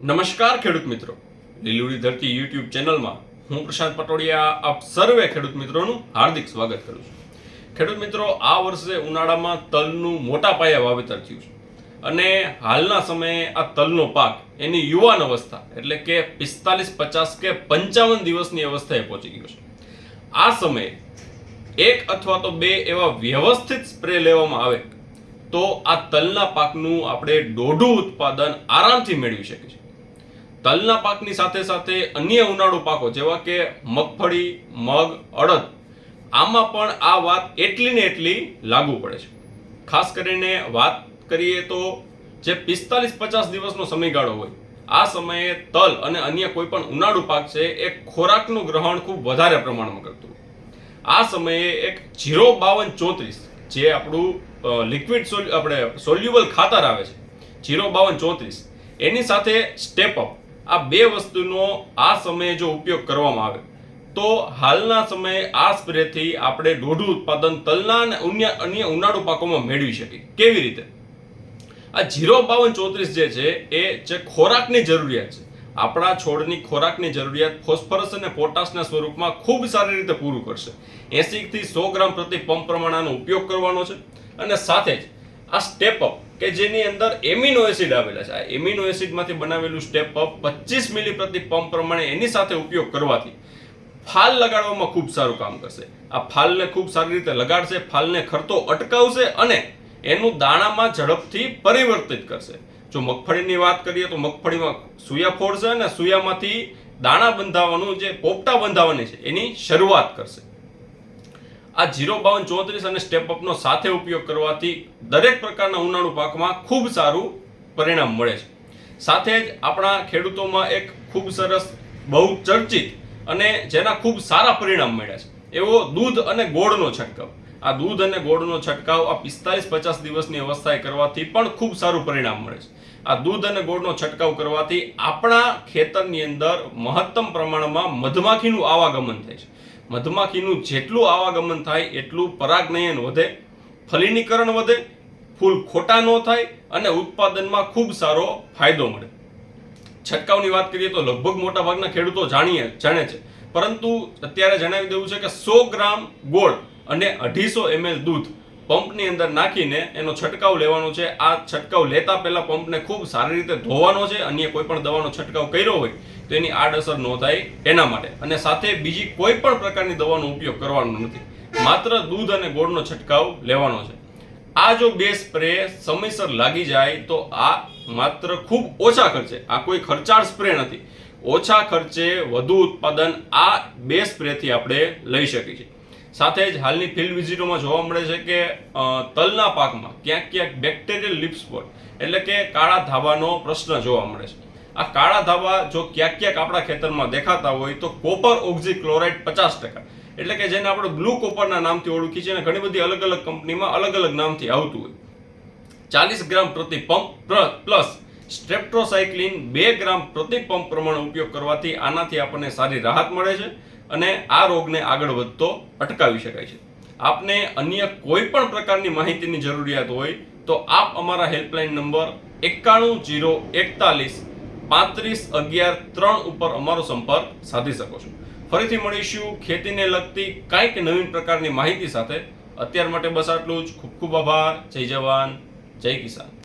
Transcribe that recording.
નમસ્કાર ખેડૂત મિત્રો. લીલુડી ધરતી યુટ્યુબ ચેનલમાં હું પ્રશાંત પટોડિયા આપ સર્વે ખેડૂત મિત્રોનું હાર્દિક સ્વાગત કરું છું. ખેડૂત મિત્રો, આ વર્ષે ઉનાળામાં તલનું મોટા પાયે વાવેતર થયું છે. અને હાલના સમયે આ તલનો પાક એની યુવાન અવસ્થા એટલે કે પિસ્તાલીસ, પચાસ કે પંચાવન દિવસની અવસ્થાએ પહોંચી ગયો છે. આ સમયે એક અથવા તો બે એવા વ્યવસ્થિત સ્પ્રે લેવામાં આવે તો આ તલના પાકનું આપણે દોઢું ઉત્પાદન આરામથી મેળવી શકીએ છીએ. તલના પાકની સાથે સાથે અન્ય ઉનાળુ પાકો, જેવા કે મગફળી, મગ, અડદ, આમાં પણ આ વાત એટલી ને એટલી લાગુ પડે છે. ખાસ કરીને વાત કરીએ તો જે પિસ્તાલીસ પચાસ દિવસનો સમયગાળો હોય, આ સમયે તલ અને અન્ય કોઈ પણ ઉનાળુ પાક છે, એ ખોરાકનું ગ્રહણ ખૂબ વધારે પ્રમાણમાં કરતું આ સમયે એક જીરો બાવન ચોત્રીસ, જે આપણું લિક્વિડ આપણે સોલ્યુબલ ખાતર આવે છે, જીરો બાવન ચોત્રીસ, એની સાથે સ્ટેપ અપ આ બે વસ્તુનો આ સમયે જો ઉપયોગ કરવામાં આવે, તો હાલના સમયે આ સ્પ્રેથી આપણે દોઢું ઉત્પાદન તલના અને અન્ય અન્ય ઉનાળુ પાકોમાં મેળવી શકીએ. કેવી રીતે? આ જીરો બાવન ચોત્રીસ જે છે, એ જે ખોરાકની જરૂરિયાત છે. આપણા છોડની ખોરાકની જરૂરિયાત ફોસ્ફરસ અને પોટાશના સ્વરૂપમાં ખૂબ સારી રીતે પૂરું કરશે. એસીથી સો ગ્રામ પ્રતિ પંપ પ્રમાણાનો ઉપયોગ કરવાનો છે. અને સાથે જ આ સ્ટેપ અપ કે જેની અંદર એમિનો એસિડ આવેલા છે. આ એમિનો એસિડમાંથી બનાવેલું સ્ટેપ અપ પચીસ મિલી પ્રતિ પંપ પ્રમાણે એની સાથે ઉપયોગ કરવાથી ફાલ લગાડવામાં ખૂબ સારું કામ કરશે. આ ફાલને ખૂબ સારી રીતે લગાડશે, ફાલને ખરતો અટકાવશે અને એનું દાણામાં ઝડપથી પરિવર્તિત કરશે. જો મગફળીની વાત કરીએ તો મગફળીમાં સુયા ફોડશે અને સુયામાંથી દાણા બંધાવવાનું જે પોપટા બંધાવવાની છે, એની શરૂઆત કરશે. આ જીરો બાવન ચોત્રીસ અને સ્ટેપઅપનો સાથે ઉપયોગ કરવાથી દરેક પ્રકારના ઉનાળુ પાકમાં ખૂબ સારું પરિણામ મળે છે. સાથે જ આપણા ખેડૂતોમાં એક ખૂબ સરસ બહુ ચર્ચિત અને જેના ખૂબ સારા પરિણામ મળ્યા છે. એવો દૂધ અને ગોળનો છંટકાવ. આ દૂધ અને ગોળનો છંટકાવ આ પિસ્તાલીસ પચાસ દિવસની અવસ્થાએ કરવાથી પણ ખૂબ સારું પરિણામ મળે છે. આ દૂધ અને ગોળનો છંટકાવ કરવાથી આપણા ખેતરની અંદર મહત્તમ પ્રમાણમાં મધમાખીનું આવાગમન થાય છે. મધમાખીનું જેટલું આવાગમન થાય, એટલું પરાગનયન વધે, ફલિનીકરણ વધે, ફૂલ ખોટા ન થાય અને ઉત્પાદનમાં ખૂબ સારો ફાયદો મળે. છંટકાવની વાત કરીએ તો લગભગ મોટા ભાગના ખેડૂતો જાણીએ, જાણે છે. પરંતુ અત્યારે જણાવી દેવું છે કે સો ગ્રામ ગોળ અને અઢીસો એમએલ દૂધ પંપની અંદર નાખીને એનો છંટકાવ લેવાનો છે. આ છંટકાવ લેતા પહેલા પંપને ખૂબ સારી રીતે ધોવાનો છે. અન્ય કોઈ પણ દવાનો છંટકાવ કર્યો હોય તો એની આડઅસર ન થાય એના માટે. અને સાથે બીજી કોઈ પણ પ્રકારની દવાનો ઉપયોગ કરવાનો નથી. માત્ર દૂધ અને ગોળનો છંટકાવ લેવાનો છે. આ જો બે સ્પ્રે સમયસર લાગી જાય તો આ માત્ર ખૂબ ઓછા ખર્ચે, આ કોઈ ખર્ચાળ સ્પ્રે નથી. ઓછા ખર્ચે વધુ ઉત્પાદન આ બે સ્પ્રેથી આપણે લઈ શકીએ છીએ. સાથે જ હાલની ફિલ્ડ વિઝિટોમાં જોવા મળે છે કે તલના પાકમાં ક્યાંક ક્યાંક બેક્ટેરિયલ લીપ સ્પોટ એટલે કે કાળા ધાબાનો પ્રશ્ન જોવા મળે છે. આ કાળા ધાબા જો ક્યાંક ક્યાંક આપણા ખેતરમાં દેખાતા હોય તો કોપર ઓક્ઝી ક્લોરાઇડ પચાસ ટકા એટલે કે જેને આપણે બ્લુ કોપરના નામથી ઓળખી છે અને ઘણી બધી અલગ અલગ કંપનીમાં અલગ અલગ નામથી આવતું હોય. ચાલીસ ગ્રામ પ્રતિ પંપ પ્લસ સ્ટ્રેપ્ટોસાયક્લિન બે ગ્રામ પ્રતિ પંપ પ્રમાણે ઉપયોગ કરવાથી આનાથી આપણને સારી રાહત મળે છે. અને આ રોગને આગળ વધતો અટકાવી શકાય છે. આપને અન્ય કોઈ પણ પ્રકારની માહિતીની જરૂરિયાત હોય તો આપ અમારા હેલ્પલાઇન નંબર એકાણું જીરો એકતાલીસ પાંત્રીસ અગિયાર ત્રણ ઉપર અમારો સંપર્ક સાધી શકો છો. ફરીથી મળીશું ખેતીને લગતી કાંઈક નવીન પ્રકારની માહિતી સાથે. અત્યાર માટે બસ આટલું જ. ખૂબ ખૂબ આભાર. જય જવાન. જય કિસાન.